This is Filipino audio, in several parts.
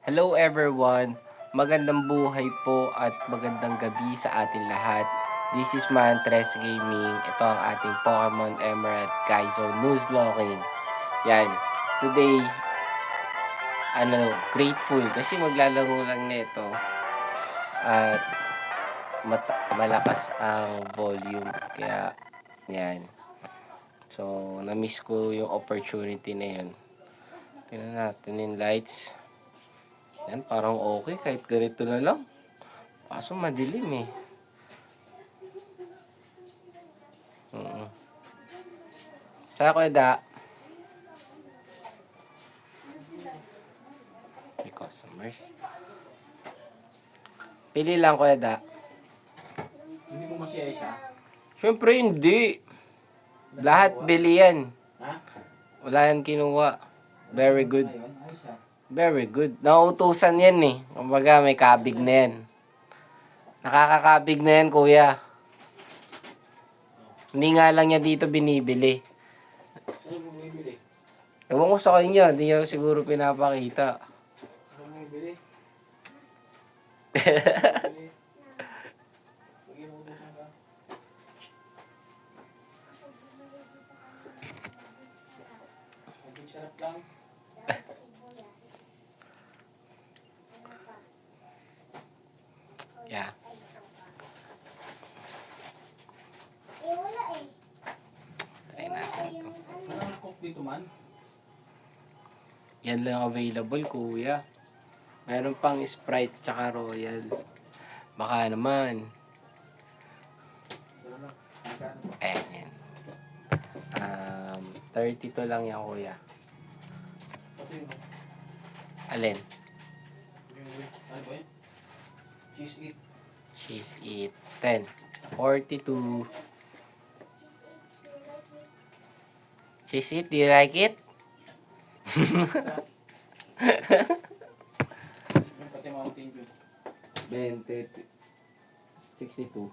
Hello everyone! Magandang buhay po at magandang gabi sa ating lahat. This is Mantres Gaming. Ito ang ating Pokemon Emerald Kaizo Nuzlocking. Yan. Today, ano, grateful kasi maglalaro lang nito. At malakas ang volume. Kaya, yan. So, na-miss ko yung opportunity na yun. Tingnan natin yung lights. Yan, parang okay kahit ganito na lang. Kaso madilim eh. Oo. Saka ko da. May customers. Pili lang ko da. Hindi mo masaya siya? Siyempre hindi. Lahat bili yan. Ha? Wala yan kinuha. Very good. Ayun, ay siya. Very good. Nauutusan yan eh. Kumbaga may kabig na yan. Nakakakabig na yan kuya. Hindi nga lang niya dito binibili. Saan mo bumibili? Ewan ko sa kanya, hindi niya siguro pinapakita. Saan mo bumibili? Bili. Pag inuutosan ka. Mabig sarap lang. Yeah. Eh, wala eh. Try natin to. Parang cook dito man. Yan lang available kuya. Meron pang Sprite tsaka Royal. Baka naman. Ayan yan. Um, 32 lang yan kuya. Alin? Cheese eat. Cheese eat. 10. 42. Cheese eat, do you like it? Yung pati Mountain Dew. 20. 62.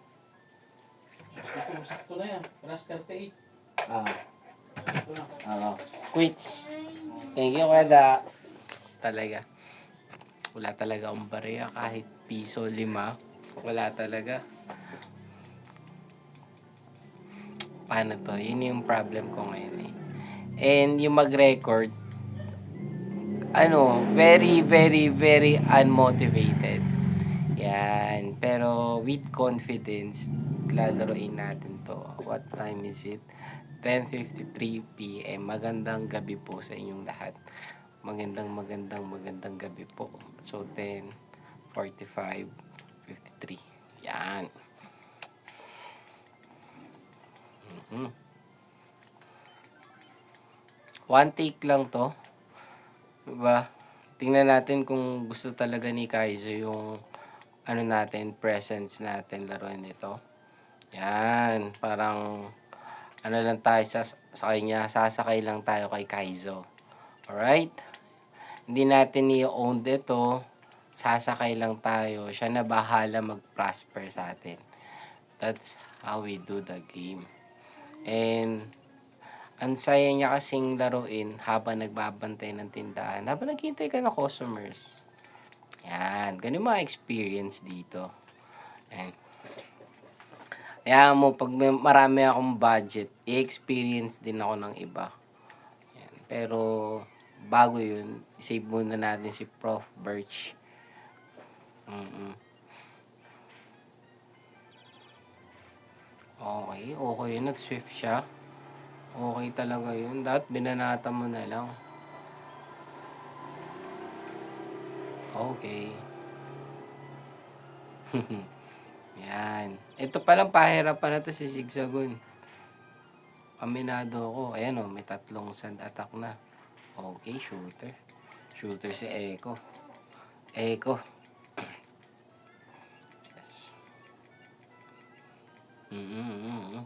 Ito, sakto na yan. Plus 38. Ah, Sakto na. ah. Quits. Thank you, Kada. Talaga. Wala talaga akong bariya kahit piso lima. Wala talaga. Paano to? Yun yung problem ko ngayon eh. And yung mag-record, ano, very, very, very unmotivated. Yan. Pero with confidence, lalaroin natin to. What time is it? 10.53 p.m. Magandang gabi po sa inyong lahat. Magandang, magandang, magandang gabi po. So, 10.45, 53. Yan. Mhm. One take lang to. Diba? Tingnan natin kung gusto talaga ni Kaizo yung ano natin, presence natin laruin nito. Yan, parang ano lang tayo sa, sa kanya, sasakay lang tayo kay Kaizo. Alright? Hindi natin i-own dito, sasakay lang tayo. Siya na bahala mag-prosper sa atin. That's how we do the game. And, ang saya niya kasing laruin habang nagbabantay ng tindahan. Habang naghihintay ka ng customers. Yan. Ganun mga experience dito. Yan. Kaya mo, pag may, marami akong budget, i-experience din ako ng iba. Yan. Pero, bago yun, save muna natin si Prof. Birch. Mm Okay, okay. Nag-swift siya. Okay talaga yun. Dapat binanata mo na lang. Okay. Yan. Ito palang pahirapan na to si Zigzagoon. Aminado ako. Ayan o, may tatlong sand attack na. Okay, shooter. Shooter si Echo. Echo. Mm-hmm.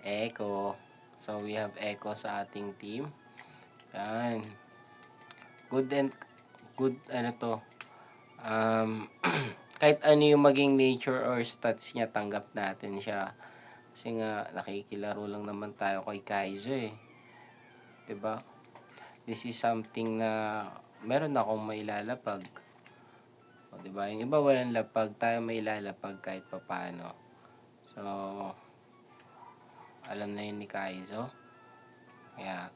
Echo. So, we have Echo sa ating team. Yan. Good and good ano to. Um, kahit ano yung maging nature or stats niya, tanggap natin siya. Kasi nga, nakikilaro lang naman tayo kay Kaizo eh. 'Di ba? This is something na meron akong mailalapag. O, di ba? Yung iba walang lapag, tayo mailalapag kahit papaano. So, alam na yun ni Kaizo. Kaya,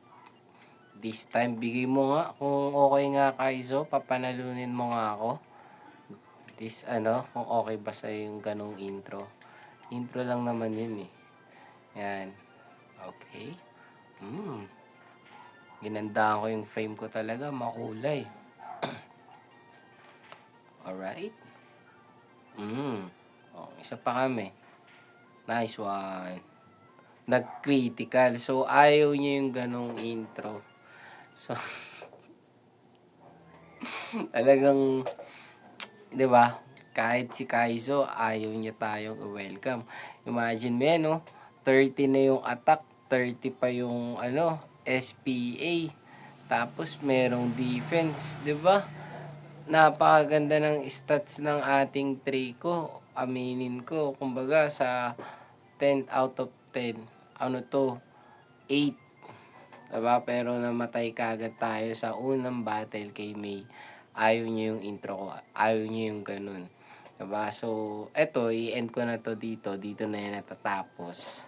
this time, bigay mo nga. Kung okay nga, Kaizo, papanalunin mo nga ako. This, ano, kung okay ba sa yung ganong intro. Intro lang naman yun eh. Yan. Okay. Hmm. Ginandaan ko yung frame ko talaga, makulay. Alright. Hmm. Oh, isa pa kami. Nice one. Nag-critical. So, ayaw niya yung ganong intro. So, talagang, di ba? Kahit si Kaizo, ayaw niya tayong welcome. Imagine mo yan, no? 30 na yung attack, 30 pa yung, ano, SPA. Tapos, merong defense, di ba? Napakaganda ng stats ng ating Trico. Aminin ko, kumbaga, sa 10 out of 10, ano to, 8 Diba? Pero namatay kagad tayo sa unang battle kay May. Ayaw niya yung intro ko. Ayaw niya yung ganun. Diba? So, eto, i-end ko na to dito. Dito na yan natatapos.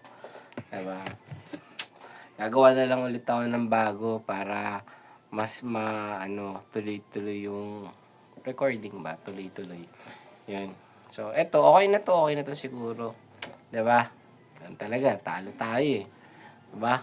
Diba? Gagawa na lang ulit ako ng bago para mas ma, ano, tuloy-tuloy yung recording ba? Tuloy-tuloy. Yan. So, eto, okay na to. Okay na to siguro. Diba? Yan talaga, talo tayo eh. Diba?